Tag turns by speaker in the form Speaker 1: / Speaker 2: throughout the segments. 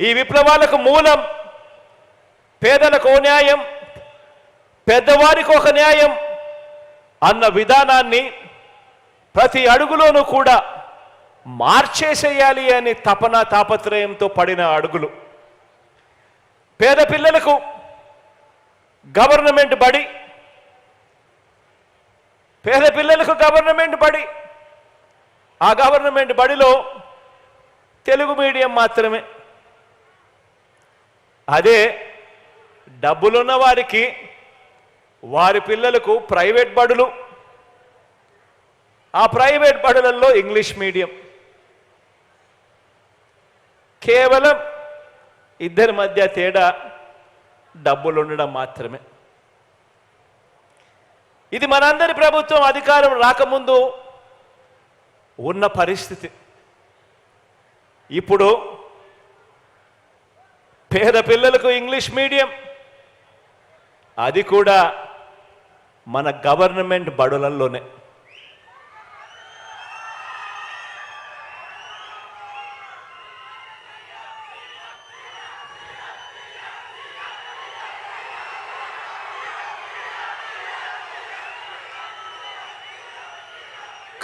Speaker 1: ఈ విప్లవాలకు మూలం పేదలకు న్యాయం పెద్దవారికి ఒక న్యాయం అన్న విధానాన్ని ప్రతి అడుగులోనూ కూడా మార్చేసేయాలి అని తపన తాపత్రయంతో పడిన అడుగులు. పేద పిల్లలకు గవర్నమెంట్ బడి పేద పిల్లలకు గవర్నమెంట్ బడి ఆ గవర్నమెంట్ బడిలో తెలుగు మీడియం మాత్రమే. అదే డబ్బులున్న వారికి వారి పిల్లలకు ప్రైవేట్ బడులు. ఆ ప్రైవేట్ బడులలో ఇంగ్లీష్ మీడియం. కేవలం ఇద్దరి మధ్య తేడా డబ్బులు ఉండడం మాత్రమే. ఇది మనందరి ప్రభుత్వం అధికారం రాకముందు ఉన్న పరిస్థితి. ఇప్పుడు పేద పిల్లలకు ఇంగ్లీష్ మీడియం. అది కూడా మన గవర్నమెంట్ బడులలోనే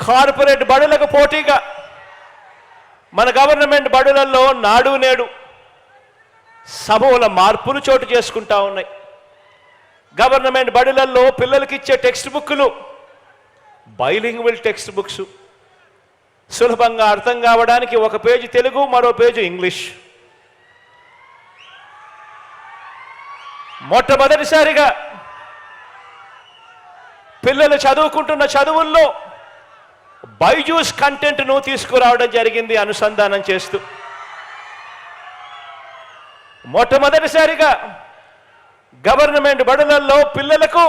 Speaker 1: కార్పొరేట్ బడులకు పోటీగా మన గవర్నమెంట్ బడులలో నాడు నేడు సమూల మార్పులు చోటు చేసుకుంటా ఉన్నాయి. గవర్నమెంట్ బడులల్లో పిల్లలకి ఇచ్చే టెక్స్ట్ బుక్లు బైలింగ్వల్ టెక్స్ట్ బుక్స్ సులభంగా అర్థం కావడానికి ఒక పేజీ తెలుగు మరో పేజీ ఇంగ్లీష్. మొట్టమొదటిసారిగా పిల్లలు చదువుకుంటున్న చదువుల్లో బైజూస్ కంటెంట్ను తీసుకురావడం జరిగింది అనుసంధానం చేస్తూ. మొట్టమొదటిసారిగా గవర్నమెంట్ బడులలో పిల్లలకు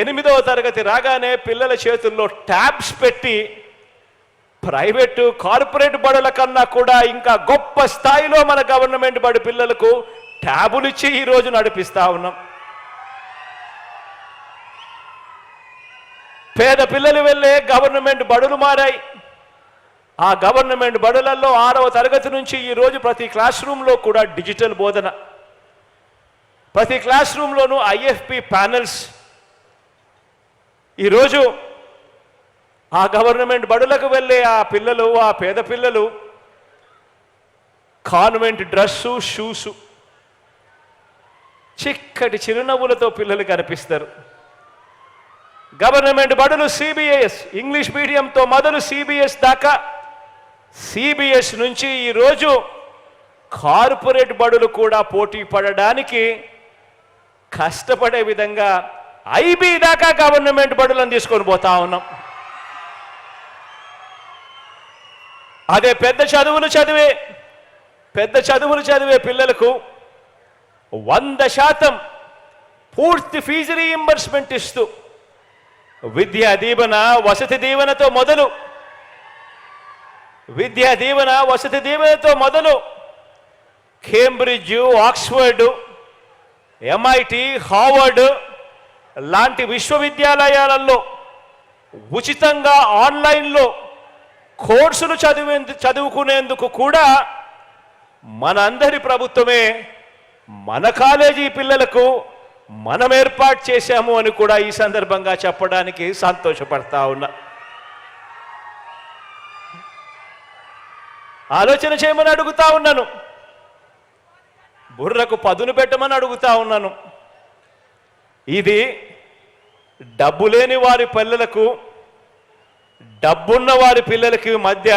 Speaker 1: ఎనిమిదవ తరగతి రాగానే పిల్లల చేతుల్లో ట్యాబ్స్ పెట్టి ప్రైవేటు కార్పొరేట్ బడుల కన్నా కూడా ఇంకా గొప్ప స్థాయిలో మన గవర్నమెంట్ బడి పిల్లలకు ట్యాబులు ఇచ్చి ఈరోజు నడిపిస్తా ఉన్నాం. పేద పిల్లలు వెళ్ళే గవర్నమెంట్ బడులు మారాయి. ఆ గవర్నమెంట్ బడులలో ఆరవ తరగతి నుంచి ఈరోజు ప్రతి క్లాస్ రూమ్లో కూడా డిజిటల్ బోధన. ప్రతి క్లాస్ రూమ్లోనూ ఐఎఫ్పి ప్యానెల్స్. ఈరోజు ఆ గవర్నమెంట్ బడులకు వెళ్ళే ఆ పిల్లలు ఆ పేద పిల్లలు కాన్వెంట్ డ్రెస్సు షూసు చిక్కటి చిరునవ్వులతో పిల్లలు కనిపిస్తారు. గవర్నమెంట్ బడులు సిబిఎస్ ఇంగ్లీష్ మీడియంతో మొదలు సిబిఎస్ దాకా సిబిఎస్ నుంచి ఈరోజు కార్పొరేట్ బడులు కూడా పోటీ పడడానికి కష్టపడే విధంగా ఐబీ దాకా గవర్నమెంట్ బడులను తీసుకొని పోతా ఉన్నాం. అదే పెద్ద చదువులు చదివే పెద్ద చదువులు చదివే పిల్లలకు వంద శాతం పూర్తి ఫీజు రీయింబర్స్మెంట్ ఇస్తూ విద్యా దీవెన వసతి దీవెనతో మొదలు విద్యా దీవెన వసతి దీవెనతో మొదలు కేంబ్రిడ్జ్ ఆక్స్ఫర్డ్ ఎంఐటి హార్వర్డ్ లాంటి విశ్వవిద్యాలయాలలో ఉచితంగా ఆన్లైన్లో కోర్సులు చదివే చదువుకునేందుకు కూడా మనందరి ప్రభుత్వమే మన కాలేజీ పిల్లలకు మనం ఏర్పాటు చేశాము అని కూడా ఈ సందర్భంగా చెప్పడానికి సంతోషపడతా ఉన్నా. ఆలోచన చేయమని అడుగుతా ఉన్నాను. బుర్రకు పదును పెట్టమని అడుగుతా ఉన్నాను. ఇది డబ్బు లేని వారి పిల్లలకు డబ్బున్న వారి పిల్లలకి మధ్య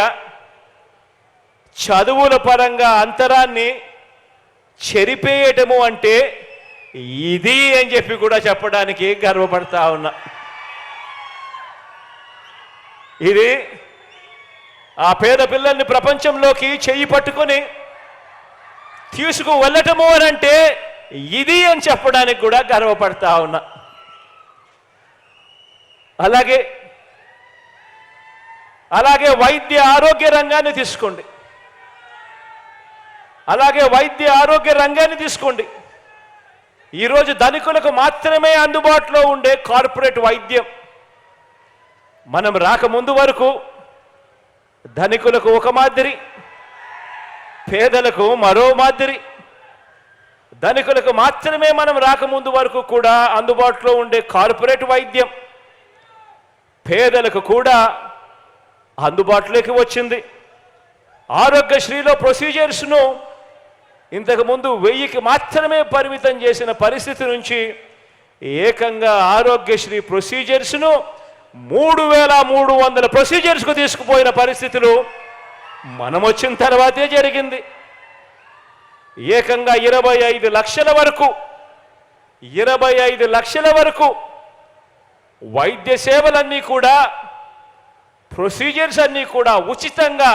Speaker 1: చదువుల పరంగా అంతరాన్ని చెరిపేయటము అంటే ఇది అని చెప్పి కూడా చెప్పడానికి గర్వపడతా ఉన్నా. ఇది ఆ పేద పిల్లల్ని ప్రపంచంలోకి చెయ్యి పట్టుకొని తీసుకు వెళ్ళటము అని అంటే ఇది అని చెప్పడానికి కూడా గర్వపడతా ఉన్నా. అలాగే అలాగే వైద్య ఆరోగ్య రంగాన్ని తీసుకోండి. అలాగే వైద్య ఆరోగ్య రంగాన్ని తీసుకోండి. ఈరోజు ధనికులకు మాత్రమే అందుబాటులో ఉండే కార్పొరేట్ వైద్యం. మనం రాకముందు వరకు ధనికులకు ఒక మాదిరి పేదలకు మరో మాదిరి. ధనికులకు మాత్రమే మనం రాకముందు వరకు కూడా అందుబాటులో ఉండే కార్పొరేట్ వైద్యం పేదలకు కూడా అందుబాటులోకి వచ్చింది. ఆరోగ్యశ్రీలో ప్రొసీజర్స్ను ఇంతకుముందు వెయ్యికి మాత్రమే పరిమితం చేసిన పరిస్థితి నుంచి ఏకంగా ఆరోగ్యశ్రీ ప్రొసీజర్స్ను మూడు వేల మూడు వందల ప్రొసీజర్స్కు తీసుకుపోయిన పరిస్థితులు మనం వచ్చిన తర్వాతే జరిగింది. ఏకంగా ఇరవై ఐదు లక్షల వరకు ఇరవై ఐదు లక్షల వరకు వైద్య సేవలన్నీ కూడా ప్రొసీజర్స్ అన్నీ కూడా ఉచితంగా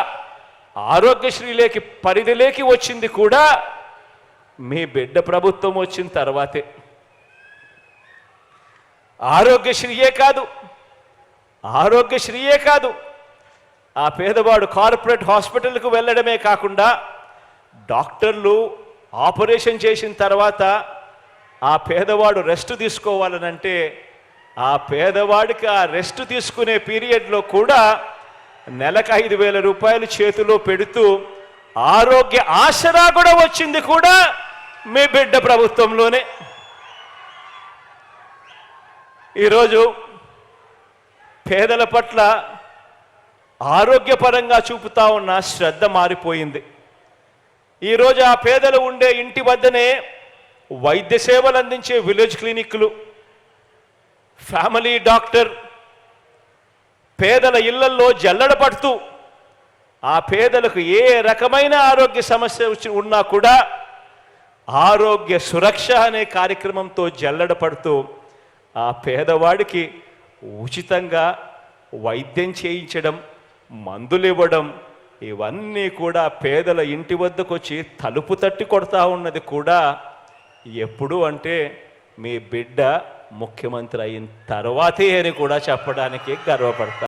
Speaker 1: ఆరోగ్యశ్రీలేకి పరిధిలోకి వచ్చింది కూడా మీ బిడ్డ ప్రభుత్వం వచ్చిన తర్వాతే. ఆరోగ్యశ్రీయే కాదు. ఆరోగ్యశ్రీయే కాదు. ఆ పేదవాడు కార్పొరేట్ హాస్పిటల్కు వెళ్ళడమే కాకుండా డాక్టర్లు ఆపరేషన్ చేసిన తర్వాత ఆ పేదవాడు రెస్ట్ తీసుకోవాలనంటే ఆ పేదవాడికి ఆ రెస్ట్ తీసుకునే పీరియడ్లో కూడా నెలకు ఐదు వేల రూపాయలు చేతిలో పెడుతూ ఆరోగ్య ఆసరా కూడా వచ్చింది కూడా మీ బిడ్డ ప్రభుత్వంలోనే. ఈరోజు పేదల పట్ల ఆరోగ్యపరంగా చూపుతా ఉన్న శ్రద్ధ మారిపోయింది. ఈరోజు ఆ పేదలు ఉండే ఇంటి వద్దనే వైద్య సేవలు అందించే విలేజ్ క్లినిక్లు ఫ్యామిలీ డాక్టర్ పేదల ఇళ్ళల్లో జల్లడ పడుతూ ఆ పేదలకు ఏ రకమైన ఆరోగ్య సమస్య ఉన్నా కూడా ఆరోగ్య సురక్ష అనే కార్యక్రమంతో జల్లడ పడుతూ ఆ పేదవాడికి ఉచితంగా వైద్యం చేయించడం మందులు ఇవ్వడం ఇవన్నీ కూడా పేదల ఇంటి వద్దకు వచ్చి తలుపు తట్టి కొడతా ఉన్నది కూడా ఎప్పుడు అంటే మీ బిడ్డ ముఖ్యమంత్రి అయిన తర్వాతే అని కూడా చెప్పడానికి గర్వపడతా